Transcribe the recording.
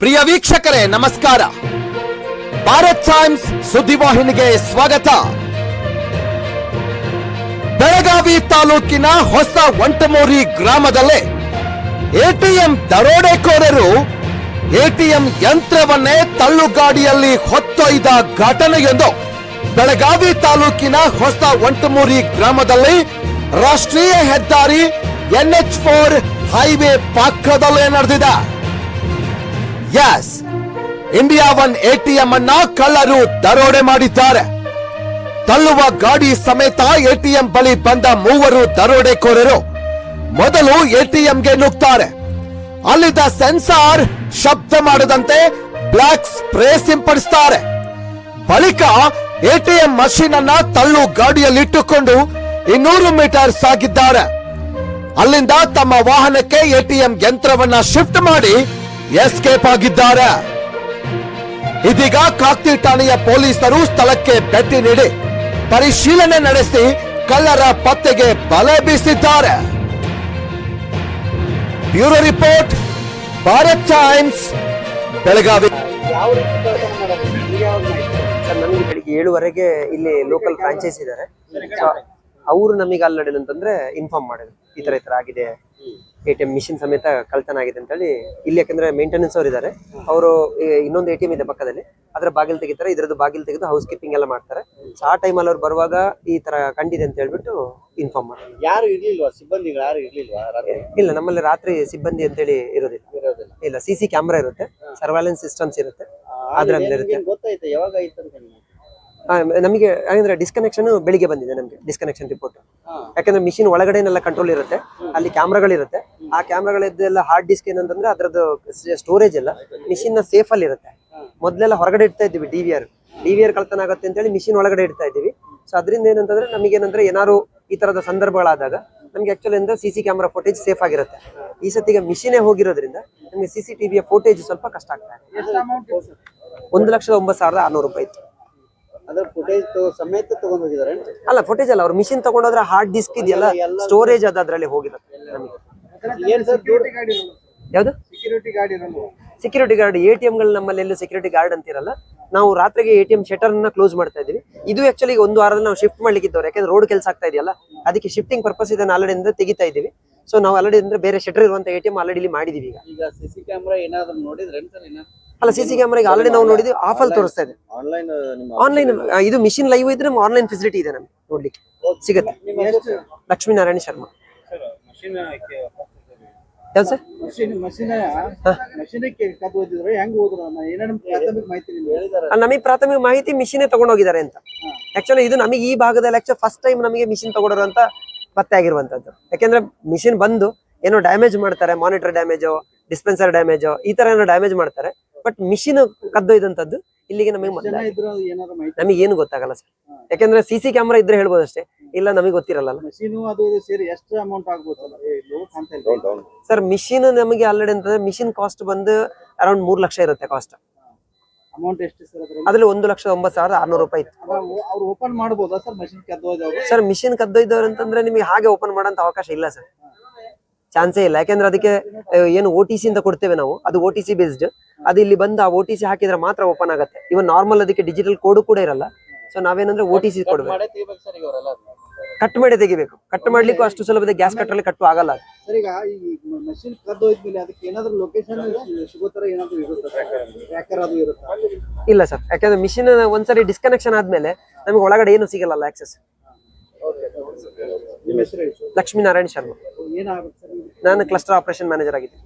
ಪ್ರಿಯ ವೀಕ್ಷಕರೇ, ನಮಸ್ಕಾರ. ಭಾರತ್ ಟೈಮ್ಸ್ ಸುದ್ದಿವಾಹಿನಿಗೆ ಸ್ವಾಗತ. ಬೆಳಗಾವಿ ತಾಲೂಕಿನ ಹೊಸ ಒಂಟಮೂರಿ ಗ್ರಾಮದಲ್ಲೇ ಎಟಿಎಂ ದರೋಡೆಕೋರರು ಎಟಿಎಂ ಯಂತ್ರವನ್ನೇ ತಳ್ಳುಗಾಡಿಯಲ್ಲಿ ಹೊತ್ತೊಯ್ದ ಘಟನೆಯೊಂದು ಬೆಳಗಾವಿ ತಾಲೂಕಿನ ಹೊಸ ಒಂಟಮೂರಿ ಗ್ರಾಮದಲ್ಲಿ ರಾಷ್ಟ್ರೀಯ ಹೆದ್ದಾರಿ ಎನ್ಎಚ್ ಫೋರ್ ಹೈವೇ ಪಕ್ಕದಲ್ಲೇ ನಡೆದಿದೆ. ಎಸ್ ಇಂಡಿಯಾ ಒನ್ ಎಟಿಎಂ ಅನ್ನ ಕಳ್ಳರು ದರೋಡೆ ಮಾಡಿದ್ದಾರೆ. ತಳ್ಳುವ ಗಾಡಿ ಸಮೇತ ಎಟಿಎಂ ಬಳಿ ಬಂದ ಮೂವರು ದರೋಡೆಕೋರರು ಮೊದಲು ಎಟಿಎಂಗೆ ನುಗ್ತಾರೆ. ಅಲ್ಲಿದ್ದ ಸೆನ್ಸಾರ್ ಶಬ್ದ ಮಾಡದಂತೆ ಬ್ಲಾಕ್ ಸ್ಪ್ರೇ ಸಿಂಪಡಿಸ್ತಾರೆ. ಬಳಿಕ ಎಟಿಎಂ ಮಷೀನ್ ಅನ್ನ ತಳ್ಳು ಗಾಡಿಯಲ್ಲಿಟ್ಟುಕೊಂಡು ಇನ್ನೂರು ಮೀಟರ್ ಸಾಗಿದ್ದಾರೆ ಅಲ್ಲಿಂದ ತಮ್ಮ ವಾಹನಕ್ಕೆ ಎಟಿಎಂ ಯಂತ್ರವನ್ನ ಶಿಫ್ಟ್ ಮಾಡಿ ಎಸ್ಕೇಪ್ ಆಗಿದ್ದಾರೆ. ಇದೀಗ ಕಾಕ್ತಿ ಠಾಣೆಯ ಪೊಲೀಸರು ಸ್ಥಳಕ್ಕೆ ಭೇಟಿ ನೀಡಿ ಪರಿಶೀಲನೆ ನಡೆಸಿ ಕಳ್ಳರ ಪತ್ತೆಗೆ ಬಲೆ ಬೀಸಿದ್ದಾರೆ. Bureau report, Bharat Times, Belagavi. ನಮಗೆ ಬೆಳಿಗ್ಗೆ ಏಳುವರೆಗೆ ಇಲ್ಲಿ ಲೋಕಲ್ ಫ್ರಾಂಚೈಸ್ ಇದ್ದಾರೆ ಅವರು ನಮಗೆ ಅಲ್ಲಿ ಅಂತಂದ್ರೆ ಇನ್ಫಾರ್ಮ್ ಮಾಡಿದ್ರು. ಈ ತರ ಈ ತರ ಆಗಿದೆ. ಎ ಟಿ ಎಂ ಮಿಷಿನ್ ಸಮೇತ ಕಳ್ತನ ಆಗಿದೆ ಅಂತ ಹೇಳಿ ಇಲ್ಲಿ ಯಾಕಂದ್ರೆ ಮೇಂಟೆನೆನ್ಸ್ ಅವ್ರು ಇದ್ದಾರೆ ಅವರು ಇನ್ನೊಂದು ಎ ಟಿ ಎಂ ಇದೆ ಪಕ್ಕದಲ್ಲಿ. ಅದರ ಬಾಗಿಲು ತೆಗಿತಾರೆ ಇದ್ರದ್ದು ಬಾಗಿಲು ತೆಗೆದು ಹೌಸ್ ಕೀಪಿಂಗ್ ಎಲ್ಲ ಮಾಡ್ತಾರೆ. ಸೊ ಆ ಟೈಮಲ್ಲಿ ಅವ್ರು ಬರುವಾಗ ಈ ತರ ಕಂಡಿದೆ ಅಂತ ಹೇಳ್ಬಿಟ್ಟು ಇನ್ಫಾರ್ಮ್ ಮಾಡ್ತಾರೆ. ಯಾರು ಇರ್ಲಿಲ್ವಾ? ಸಿಬ್ಬಂದಿಗಳು ಯಾರು ಇರ್ಲಿಲ್ವಾ ಇಲ್ಲ ನಮ್ಮಲ್ಲಿ ರಾತ್ರಿ ಸಿಬ್ಬಂದಿ ಅಂತ ಹೇಳಿ ಇರೋದಿಲ್ಲ. ಇಲ್ಲ ಸಿ ಸಿ ಕ್ಯಾಮ್ರಾ ಇರುತ್ತೆ. ಸರ್ವೈಲೆನ್ಸ್ ಸಿಸ್ಟಮ್ಸ್ ಇರುತ್ತೆ. ಅದ್ರಲ್ಲಿ ಇರುತ್ತೆ. ಗೊತ್ತಾಯ್ತು? ಯಾವಾಗ ಆಯ್ತು ಅಂತ ನಿಮ್ಗೆ? ಯಾಕಂದ್ರೆ ಡಿಸ್ಕನೆಕ್ಷನ್ ಬೆಳಿಗ್ಗೆ ಬಂದಿದೆ ನಮಗೆ ಡಿಸ್ಕನೆಕ್ಷನ್ ರಿಪೋರ್ಟ್. ಯಾಕಂದ್ರೆ ಮಿಷಿನ್ ಒಳಗಡೆನೆಲ್ಲ ಕಂಟ್ರೋಲ್ ಇರುತ್ತೆ ಅಲ್ಲಿ ಕ್ಯಾಮ್ರಾಗಳಿರುತ್ತೆ ಆ ಕ್ಯಾಮ್ರಾಗಳಿದ್ದೆಲ್ಲ ಹಾರ್ಡ್ ಡಿಸ್ಕ್ ಏನಂತಂದ್ರೆ ಅದರದ್ದು ಸ್ಟೋರೇಜ್ ಎಲ್ಲ ಮಿಷಿನ್ನ ಸೇಫ್ ಅಲ್ಲಿ ಇರುತ್ತೆ. ಮೊದಲೆಲ್ಲ ಹೊರಗಡೆ ಇಡ್ತಾ ಇದ್ವಿ D V R D V R ಕಳ್ತನ ಆಗುತ್ತೆ ಅಂತ ಹೇಳಿ ಮಿಷಿನ್ ಒಳಗಡೆ ಇಡ್ತಾ ಇದ್ದೀವಿ. ಸೊ ಅದರಿಂದ ಏನಂತಂದ್ರೆ ನಮಗೆ ಏನಂದ್ರೆ ಏನಾದ್ರು ಈ ತರದ ಸಂದರ್ಭಗಳಾದಾಗ ನಮ್ಗೆ ಆಕ್ಚುಲಿ ಅಂದ್ರೆ C C camera footage safe ಆಗಿರುತ್ತೆ. ಈ ಸತಿಗೆ ಮಿಷಿನೇ ಹೋಗಿರೋದ್ರಿಂದ ನಮಗೆ ಸಿ ಸಿ ಟಿವಿಯ ಫೋಟೇಜ್ ಸ್ವಲ್ಪ ಕಷ್ಟ ಆಗ್ತಾ ಇದೆ. ಒಂದು ಲಕ್ಷದ ಒಂಬತ್ತು ಸಾವಿರದ ಆರ್ನೂರು ರೂಪಾಯಿ ಇತ್ತು. ಅದ್ರ ಫುಟೇಜ್ ಸಮೇತ ತಗೊಂಡ್ ಹೋಗಿದಾರೆ. ಅಲ್ಲ ಫುಟೇಜ್ ಅಲ್ಲ ಅವ್ರ ಮಿಷಿನ್ ತಗೊಂಡೋದ್ರೆ ಹಾರ್ಡ್ ಡಿಸ್ಕ್ ಇದೆಯಲ್ಲ ಸ್ಟೋರೇಜ್ ಅದ ಅದರಲ್ಲಿ ಹೋಗಿದೆ ನಮಗೆ. ಏನ್ ಸರ್ ಸೆಕ್ಯೂರಿಟಿ ಗಾಡಿ ಯಾವ್ದು? Security guard security guard A T ಗಳು ನಮ್ಮಲ್ಲಿ ಎಲ್ಲ ಸೆಕ್ಯೂರಿಟಿ ಗಾರ್ಡ್ ಅಂತಿರಲ್ಲ ನಾವು ರಾತ್ರಿಗೆ ಎ ಟಿ ಎಂ ಶಟರ್ನ ಕ್ಲೋಸ್ ಮಾಡ್ತಾ ಇದೀವಿ ಇದು ಆಕ್ಚುಲಿ ಒಂದು ವಾರದಲ್ಲಿ ನಾವು ಶಿಫ್ಟ್ ಮಾಡ್ಲಿಕ್ಕೆ ಇದ್ದವ್ರು ಯಾಕಂದ್ರೆ ರೋಡ್ ಕೆಲಸ ಆಗ್ತಾ ಇದೆಯಲ್ಲ ಅದಕ್ಕೆ ಶಿಫ್ಟಿಂಗ್ ಪರ್ಪಸ್ ಇದನ್ನ ಆಲ್ರೆಡಿ ಅಂದ್ರೆ ತೆಗಿತಾ ಇದೀವಿ ಸೊ ನಾವು ಆಲ್ರೆಡಿ ಅಂದ್ರೆ ಬೇರೆ ಶಟರ್ ಇರುವಂತ ಎ ಟಿ ಎಂ ಆಲ್ರೆಡಿ ಇಲ್ಲಿ ಮಾಡಿದೀವಿ ಈಗ. ಈಗ ಸಿ ಸಿ ಕ್ಯಾಮ್ರಾ ಏನಾದ್ರು ನೋಡಿದ್ರೆ ಅಲ್ಲ ಸಿ ಸಿ ಕ್ಯಾಮ್ರಾಗೆ ಆಲ್ರೆಡಿ ನಾವು ನೋಡಿದ್ವಿ ಆಫ್ ಅಲ್ಲಿ ತೋರಿಸ್ತಾ ಇದೆ. ಆನ್ಲೈನ್ ನಿಮ್ಮ ಆನ್ಲೈನ್ ಇದು ಮಿಷಿನ್ ಲೈವ್ ಇದ್ರೆ ಆನ್ಲೈನ್ ಫೆಸಿಲಿಟಿ ಇದೆ ನಮ್ಗೆ ನೋಡ್ಲಿಕ್ಕೆ. ಸಿಗುತ್ತೆ. ಲಕ್ಷ್ಮೀನಾರಾಯಣ ಶರ್ಮಾ. ಸರ್ ನಿಮ್ಗೆ? ನಮಗೆ ಪ್ರಾಥಮಿಕ ಮಾಹಿತಿ ಮಿಷಿನೇ ತಗೊಂಡೋಗಿದ್ದಾರೆ ಅಂತ. ಆಕ್ಚುಲಿ ಇದು ನಮಗೆ ಈ ಭಾಗದಲ್ಲಿ ಆಕ್ಚುಲಿ ಫಸ್ಟ್ ಟೈಮ್ ನಮಗೆ ಮಿಷಿನ್ ತಗೊಂಡರು ಅಂತ ಪತ್ತೆ ಆಗಿರುವಂತದ್ದು. ಯಾಕೆಂದ್ರೆ ಮಿಷಿನ್ ಬಂದು ಏನೋ ಡ್ಯಾಮೇಜ್ ಮಾಡ್ತಾರೆ ಮಾನಿಟರ್ ಡ್ಯಾಮೇಜು ಡಿಸ್ಪೆನ್ಸರ್ ಡ್ಯಾಮೇಜು ಈ ತರ ಏನೋ ಡ್ಯಾಮೇಜ್ ಮಾಡ್ತಾರೆ. ಬಟ್ ಮಿಷಿನ್ ಕದ್ದೊಯ್ದಂತದ್ದು ಇಲ್ಲಿಗೆ ನಮಗೆ ನಮಗೆ ಏನು ಗೊತ್ತಾಗಲ್ಲ ಸರ್. ಯಾಕೆಂದ್ರೆ ಸಿ ಸಿ ಕ್ಯಾಮ್ರಾ ಇದ್ರೆ ಹೇಳ್ಬೋದು ಅಷ್ಟೇ. ಇಲ್ಲ ನಮಗೆ ಗೊತ್ತಿರಲ್ಲ ಸೇರಿ ಅಮೌಂಟ್ ಆಗ್ಬೋದು ಸರ್ ಏ, ಕಾಣ್ತಾ ಇಲ್ಲ ಸರ್ ಮಿಷಿನ್ ನಮಗೆ ಆಲ್ರೆಡಿ ಅಂತಂದ್ರೆ ಮಿಷಿನ್ ಕಾಸ್ಟ್ ಬಂದು ಅರೌಂಡ್ ಮೂರ್ ಲಕ್ಷ ಇರುತ್ತೆ ಕಾಸ್ಟ್ ಅಮೌಂಟ್ ಎಷ್ಟು ಸರ್ ಅದ್ರಲ್ಲಿ? ಒಂದು ಲಕ್ಷ ಒಂಬತ್ತು ಸಾವಿರದ ಆರ್ನೂರು ರೂಪಾಯಿ ಇತ್ತು. ಅವ್ರು ಓಪನ್ ಮಾಡ್ಬೋದಾ ಸರ್ ಮಷಿನ್ ಸರ್ ಮಿಷಿನ್ ಕದ್ದೊಯ್ದವ್ರು ಅಂತಂದ್ರೆ ನಿಮಗೆ ಹಾಗೆ ಓಪನ್ ಮಾಡೋಂತ ಅವಕಾಶ ಇಲ್ಲ ಸರ್. ಚಾನ್ಸೇ ಇಲ್ಲ. ಯಾಕೆಂದ್ರೆ ಅದಕ್ಕೆ ಏನು ಓ ಟಿ ಸಿ ಅಂತ ಕೊಡ್ತೇವೆ ನಾವು. ಅದು ಓ ಟಿ ಸಿ ಬೇಸ್ಡ್ ಅದು ಇಲ್ಲಿ ಬಂದು ಆ ಓ ಟಿ ಸಿ ಹಾಕಿದ್ರೆ ಮಾತ್ರ ಓಪನ್ ಆಗುತ್ತೆ. ಇವನ್ ನಾರ್ಮಲ್ ಅದಕ್ಕೆ ಡಿಜಿಟಲ್ ಕೋಡ್ ಕೂಡ ಇರಲ್ಲ. ಸೊ ನಾವೇನಂದ್ರೆ ಓ ಟಿ ಸಿ ಕೊಡ್ಬೇಕು. ಕಟ್ ಮಾಡಿ ತೆಗಿಬೇಕು. ಕಟ್ ಮಾಡ್ಲಿಕ್ಕೂ ಅಷ್ಟು ಸುಲಭದ ಗ್ಯಾಸ್ ಕಟ್ಟರಲ್ಲಿ ಕಟ್ಟು ಆಗಲ್ಲ. ಸರ್ ಈಗ ಈ ಮಷಿನ್ ಕದ್ದು ಹೋದ್ಮೇಲೆ ಅದಕ್ಕೆ ಏನಾದ್ರು ಲೊಕೇಶನ್ ಸಿಗೋ ತರ ಏನಾದ್ರು ಇರುತ್ತೆ ಟ್ರ್ಯಾಕರ್ ಅದು ಇರುತ್ತಾ? ಇಲ್ಲ ಸರ್. ಯಾಕಂದ್ರೆ ಮಿಷಿನ್ ಒಂದ್ಸರಿ ಡಿಸ್ಕನೆಕ್ಷನ್ ಆದ್ಮೇಲೆ ನಮಗೆ ಒಳಗಡೆ ಏನು ಸಿಗಲ್ಲ ಆಕ್ಸೆಸ್ ಲಕ್ಷ್ಮೀನಾರಾಯಣ ಶರ್ಮಾ. ಏನಾಗುತ್ತೆ ಸರ್? ನಾನು ಕ್ಲಸ್ಟರ್ ಆಪರೇಷನ್ ಮ್ಯಾನೇಜರ್ ಆಗಿದ್ದೀನಿ.